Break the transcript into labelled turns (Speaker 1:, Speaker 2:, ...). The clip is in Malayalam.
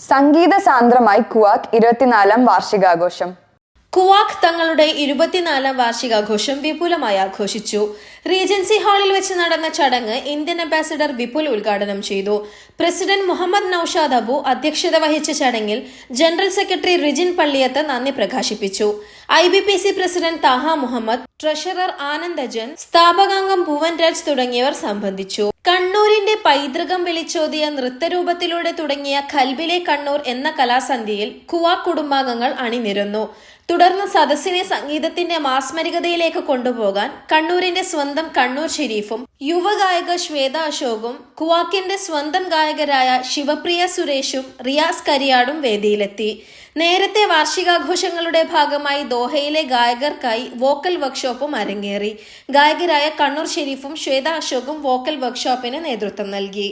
Speaker 1: സംഗീത സാന്ദ്രമായി കുവാക് ഇരുപത്തിനാലാം വാർഷികാഘോഷം.
Speaker 2: കുവാക് തങ്ങളുടെ ഇരുപത്തിനാലാം വാർഷികാഘോഷം വിപുലമായി ആഘോഷിച്ചു. റീജൻസി ഹാളിൽ വെച്ച് നടന്ന ചടങ്ങ് ഇന്ത്യൻ അംബാസിഡർ വിപുൽ ഉദ്ഘാടനം ചെയ്തു. പ്രസിഡന്റ് മുഹമ്മദ് നൌഷാദ് അബു അധ്യക്ഷത വഹിച്ച ചടങ്ങിൽ ജനറൽ സെക്രട്ടറി റിജിൻ പള്ളിയത്ത് നന്ദി പ്രകാശിപ്പിച്ചു. I B P C president Thaha Muhammad treasurer Anandajan സ്ഥാപകാംഗം Bhuvan Raj തുടങ്ങിയവർ സംബന്ധിച്ചു. കണ്ണൂരിന്റെ പൈതൃകം വിളിച്ചോതിയ നൃത്തരൂപത്തിലൂടെ തുടങ്ങിയ ഖൽബിലെ കണ്ണൂർ എന്ന കലാസന്ധ്യയിൽ കുവാ കുടുംബാംഗങ്ങൾ അണിനിരന്നു. തുടർന്ന് സദസ്സിനെ സംഗീതത്തിന്റെ മാസ്മരികതയിലേക്ക് കൊണ്ടുപോകാൻ കണ്ണൂരിന്റെ സ്വന്തം കണ്ണൂർ ഷെരീഫും യുവഗായക ശ്വേത അശോകും കുവാക്കിന്റെ സ്വന്തം ഗായകരായ ശിവപ്രിയ സുരേഷും റിയാസ് കരിയാടും വേദിയിലെത്തി. നേരത്തെ വാർഷികാഘോഷങ്ങളുടെ ഭാഗമായി ദോഹയിലെ ഗായകർക്കായി വോക്കൽ വർക്ക്ഷോപ്പും അരങ്ങേറി. ഗായകരായ കണ്ണൂർ ഷെരീഫും ശ്വേത അശോകും വോക്കൽ വർക്ക്ഷോപ്പിന് നേതൃത്വം നൽകി.